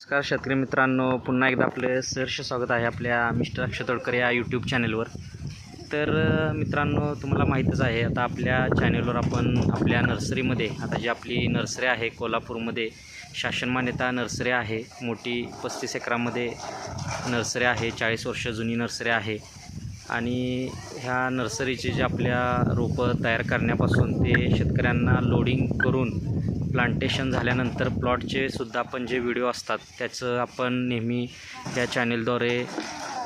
नमस्कार शेतकरी मित्रांनो पुन्हा एकदा आपलं सहर्ष स्वागत आहे आपल्या मिस्टर अक्षय तोडकर या यूट्यूब चॅनलवर तर मित्रांनो तुम्हाला माहीतच आहे आता आपल्या चॅनलवर आपण आपल्या नर्सरीमध्ये आता जी आपली नर्सरी आहे कोल्हापूरमध्ये शासन मान्यता नर्सरी आहे मोठी पस्तीस एकरामध्ये नर्सरी आहे चाळीस वर्ष जुनी नर्सरी आहे. आणि ह्या नर्सरीचे जे आपल्या रोपं तयार करण्यापासून ते शेतकऱ्यांना लोडिंग करून प्लांटेशन झाल्यानंतर प्लॉटचे सुद्धा आपण जे व्हिडिओ असतात त्याचं आपण नेहमी या चॅनेलद्वारे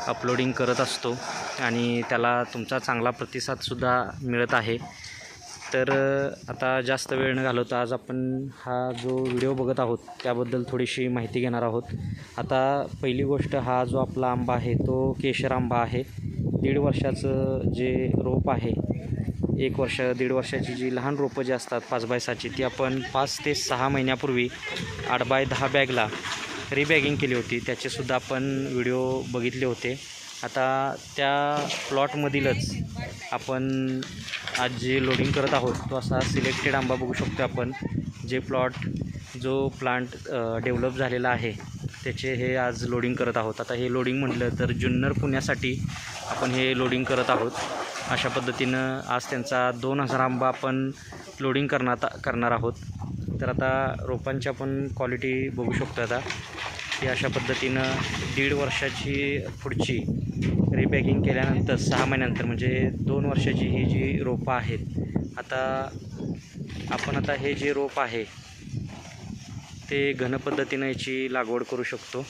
अपलोडिंग करत असतो. आणि त्याला तुमचा चांगला प्रतिसादसुद्धा मिळत आहे. तर आता जास्त वेळ न घालवता आज आपण हा जो व्हिडिओ बघत आहोत त्याबद्दल थोडीशी माहिती घेणार आहोत. आता पहिली गोष्ट हा जो आपला आंबा आहे तो केशर आंबा आहे. दीड वर्षाचं जे रोप आहे एक वर्ष दीड वर्षाची जी लहान रोपं जी असतात पाच बाय सहाची ती आपण पाच ते सहा महिन्यापूर्वी आठ बाय दहा बॅगला रिबॅगिंग केली होती. त्याचेसुद्धा आपण व्हिडिओ बघितले होते. आता त्या प्लॉटमधीलच आपण आज जे लोडिंग करत आहोत तो असा सिलेक्टेड आंबा बघू शकतो आपण. जे प्लॉट जो प्लांट डेव्हलप झालेला आहे त्याचे हे आज लोडिंग करत आहोत. आता हे लोडिंग म्हटलं तर जुन्नर पुण्यासाठी आपण हे लोडिंग करत आहोत. अशा पद्धतीनं आज त्यांचा दोन हजार आंबा आपण लोडिंग करणार करणार आहोत. तर आता रोपांची आपण क्वालिटी बघू शकतो आता. की अशा पद्धतीनं दीड वर्षाची पुढची रिपॅकिंग केल्यानंतर सहा महिन्यानंतर म्हणजे दोन वर्षाची ही जी रोपं आहेत आता आपण आता हे जे रोप आहे ते घन पद्धतीनं याची लागवड करू शकतो.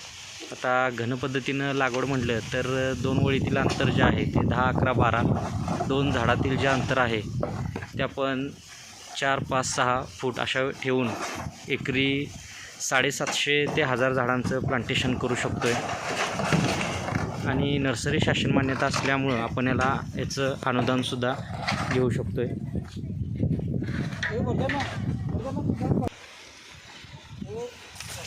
आता घन पद्धतीनं लागवड म्हटलं तर दोन ओळीतील अंतर जे आहे ते दहा अकरा बारा दोन झाडातील जे अंतर आहे ते आपण चार पाच सहा फूट अशा ठेवून एकरी साडेसातशे ते हजार झाडांचं प्लांटेशन करू शकतो आहे आणि नर्सरी शासन मान्यता असल्यामुळं आपण याला याचं अनुदानसुद्धा घेऊ शकतो आहे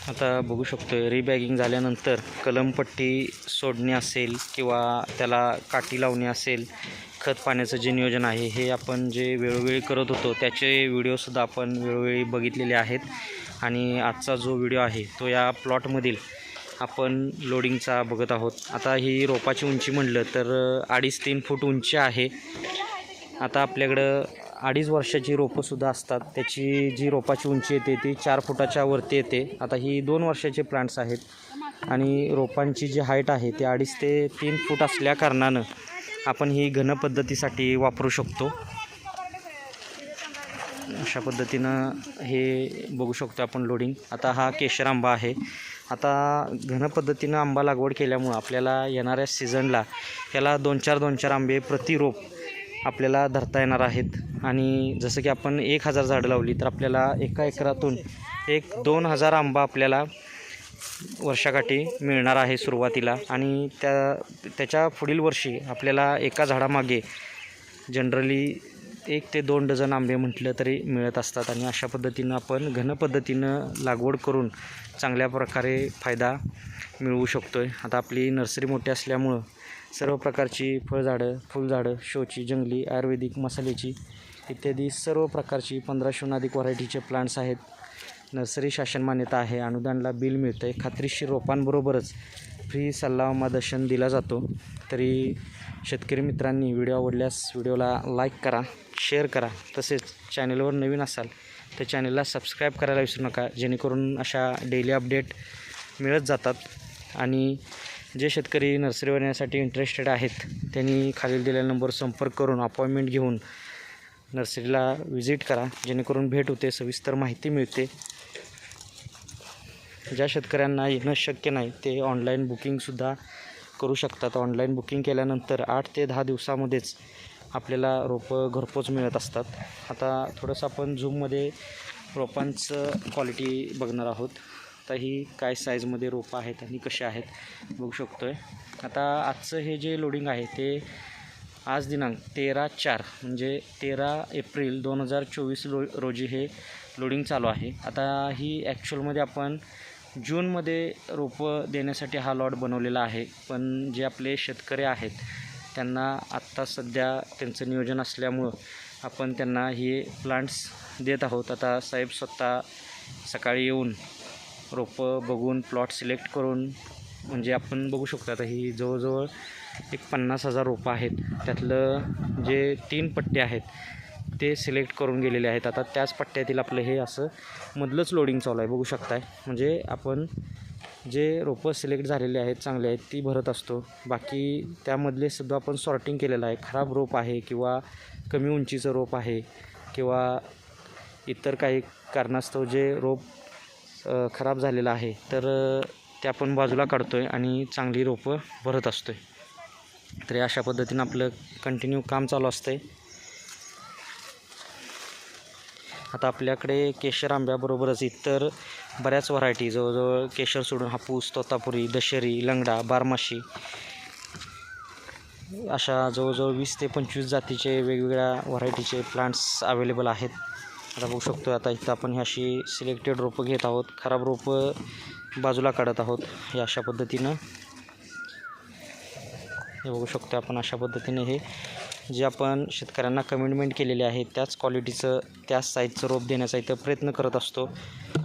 आता बघू शकतो आहे रिबॅगिंग झाल्यानंतर कलमपट्टी सोडणे असेल किंवा त्याला काठी लावणे असेल खत पाण्याचं जे नियोजन आहे हे आपण जे वेळोवेळी करत होतो त्याचे व्हिडिओसुद्धा आपण वेळोवेळी बघितलेले आहेत. आणि आजचा जो व्हिडिओ आहे तो या प्लॉटमधील आपण लोडिंगचा बघत आहोत. आता ही रोपाची उंची म्हटलं तर अडीच तीन फूट उंची आहे. आता आपल्याकडं अडीच वर्षाची रोपंसुद्धा असतात. त्याची जी रोपाची उंची येते ती चार फुटाच्या वरती येते. आता ही दोन वर्षाचे प्लांट्स आहेत. आणि रोपांची जी हाईट आहे ती अडीच ते तीन फूट असल्या कारणानं आपण ही घन पद्धतीसाठी वापरू शकतो. अशा पद्धतीनं हे बघू शकतो आपण लोडिंग आता हा केशर आंबा आहे. आता घन पद्धतीनं आंबा लागवड केल्यामुळं आपल्याला येणाऱ्या सीझनला याला दोन चार दोन चार आंबे प्रतिरोप आपल्याला धरता येणार आहेत. आणि जसं की आपण एक हजार झाडं लावली तर आपल्याला एका एकरातून एक दोन हजार आंबा आपल्याला वर्षाकाठी मिळणार आहे सुरुवातीला. आणि त्या त्याच्या पुढील वर्षी आपल्याला एका झाडामागे जनरली एक ते दोन डझन आंबे म्हटलं तरी मिळत असतात आणि अशा पद्धतीनं आपण घन पद्धतीनं लागवड करून चांगल्या प्रकारे फायदा मिळवू शकतो आहे आता आपली नर्सरी मोठी असल्यामुळं सर्व प्रकारची फळझाडं फुलझाडं शोची जंगली आयुर्वेदिक मसाल्याची इत्यादी सर्व प्रकारची पंधराशेहून अधिक व्हरायटीचे प्लांट्स आहेत. नर्सरी शासन मान्यता आहे. अनुदानला बिल मिळतं आहे खात्रीशीर रोपांबरोबरच फ्री सल्ला मदर्शन दिला जातो. तरी शेतकरी मित्रांनी व्हिडिओ आवडल्यास व्हिडिओला लाईक करा. शेअर करा. तसेच चॅनलवर नवीन असाल तर चॅनलला सबस्क्राईब करायला विसरू नका. जेणेकरून अशा डेली अपडेट मिळत जातात. आणि जे शेतकरी नर्सरी बनण्यासाठी इंटरेस्टेड आहेत त्यांनी खालील दिलेल्या नंबर संपर्क करून अपॉइंटमेंट घेऊन नर्सरीला व्हिजिट करा. जेणेकरून भेट होते सविस्तर माहिती मिळते. ज्या शेतकऱ्यांना येणं शक्य नाही ते ऑनलाईन बुकिंगसुद्धा करू शकतात. ऑनलाईन बुकिंग केल्यानंतर आठ ते दहा दिवसामध्येच आपल्याला रोपं घरपोच मिळत असतात. आता थोडंसं आपण झूममध्ये रोपांचं क्वालिटी बघणार आहोत. आता ही काय साईजमध्ये रोपं आहेत आणि कसे आहेत बघू शकतो आहे आता आजचं हे जे लोडिंग आहे ते आज दिनांक तेरा चार म्हणजे तेरा एप्रिल दोन हजार चोवीस रो रोजी हे लोडिंग चालू आहे. आता ही ॲक्च्युअलमध्ये आपण जूनमध्ये रोपं देण्यासाठी हा लॉट बनवलेला आहे. पण जे आपले शेतकरी आहेत त्यांना आत्ता सध्या त्यांचं नियोजन असल्यामुळं आपण त्यांना हे प्लांट्स देत आहोत. आता साहेब स्वतः सकाळी येऊन रोपं बघून प्लॉट सिलेक्ट करून म्हणजे आपण बघू शकतो आता ही जवळजवळ एक पन्नास हजार रोपं आहेत. त्यातलं जे तीन पट्टे आहेत ते सिलेक्ट करून गेलेले आहेत. आता त्याच पट्ट्यातील आपलं हे असं मधलंच लोडिंग चालू आहे. बघू शकताय. म्हणजे आपण जे रोपं सिलेक्ट झालेले आहेत चांगले आहेत ती भरत असतो. बाकी त्यामधले सुद्धा आपण सॉर्टिंग केलेलं आहे. खराब रोप आहे किंवा कमी उंचीचं रोप आहे किंवा इतर काही कारणास्तव जे रोप खराब झालेलं आहे तर ते आपण बाजूला काढतो आहे आणि चांगली रोपं भरत असतो आहे तर अशा पद्धतीनं आपलं कंटिन्यू काम चालू असतं आहे आता आपल्याकडे केशर आंब्याबरोबरच इतर बऱ्याच व्हरायटी जवळजवळ केशर सोडून हापूस तोतापुरी दशेरी लंगडा बारमाशी अशा जवळजवळ वीस ते पंचवीस जातीचे वेगवेगळ्या व्हरायटीचे प्लांट्स अवेलेबल आहेत. आता बघू शकतो आता इथं आपण ही अशी सिलेक्टेड रोपं घेत आहोत. खराब रोपं बाजूला काढत आहोत हे अशा पद्धतीनं. हे बघू शकतो आपण अशा पद्धतीने हे जे आपण शेतकऱ्यांना कमिटमेंट केलेले आहे त्याच क्वालिटीचं त्याच साईजचं रोप देण्याचा इथं प्रयत्न करत असतो.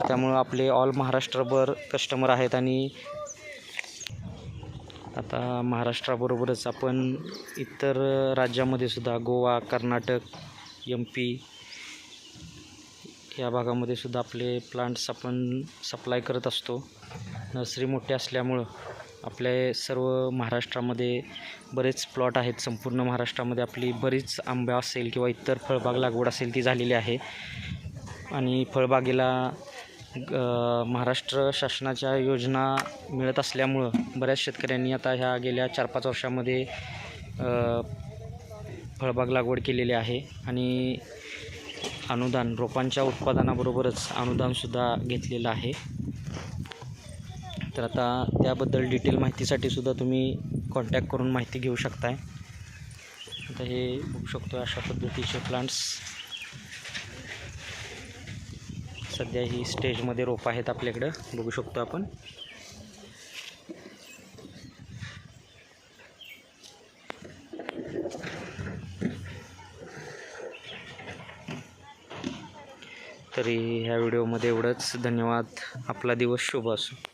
त्यामुळं आपले ऑल महाराष्ट्रभर कस्टमर आहेत आणि आता महाराष्ट्राबरोबरच आपण इतर राज्यामध्ये सुद्धा गोवा कर्नाटक एम पी या भागामध्ये सुद्धा आपले प्लांट्स आपण सप्लाय करत असतो. नर्सरी मोठी असल्यामुळं आपले सर्व महाराष्ट्रामध्ये बरेच प्लॉट आहेत. संपूर्ण महाराष्ट्रामध्ये आपली बरीच आंबा असेल किंवा इतर फळबाग लागवड असेल ती झालेली आहे. आणि फळबागेला महाराष्ट्र शासनाच्या योजना मिळत असल्यामुळं बऱ्याच शेतकऱ्यांनी आता ह्या गेल्या चार पाच वर्षामध्ये फळबाग लागवड केलेली आहे. आणि अनुदान रोपांच्या उत्पादनाबरोबरच अनुदानसुद्धा घेतलेलं आहे. तर आता त्याबद्दल डिटेल माहितीसाठी सुद्धा तुम्ही कॉन्टॅक्ट करून माहिती घेऊ शकताय. आता हे बघू शकतो अशा पद्धतीचे प्लांट्स सध्या ही स्टेजमध्ये रोपं आहेत आपल्याकडं. बघू शकतो आपण. तरी ह्या व्हिडिओमध्ये एवढंच. धन्यवाद. आपला दिवस शुभ असो.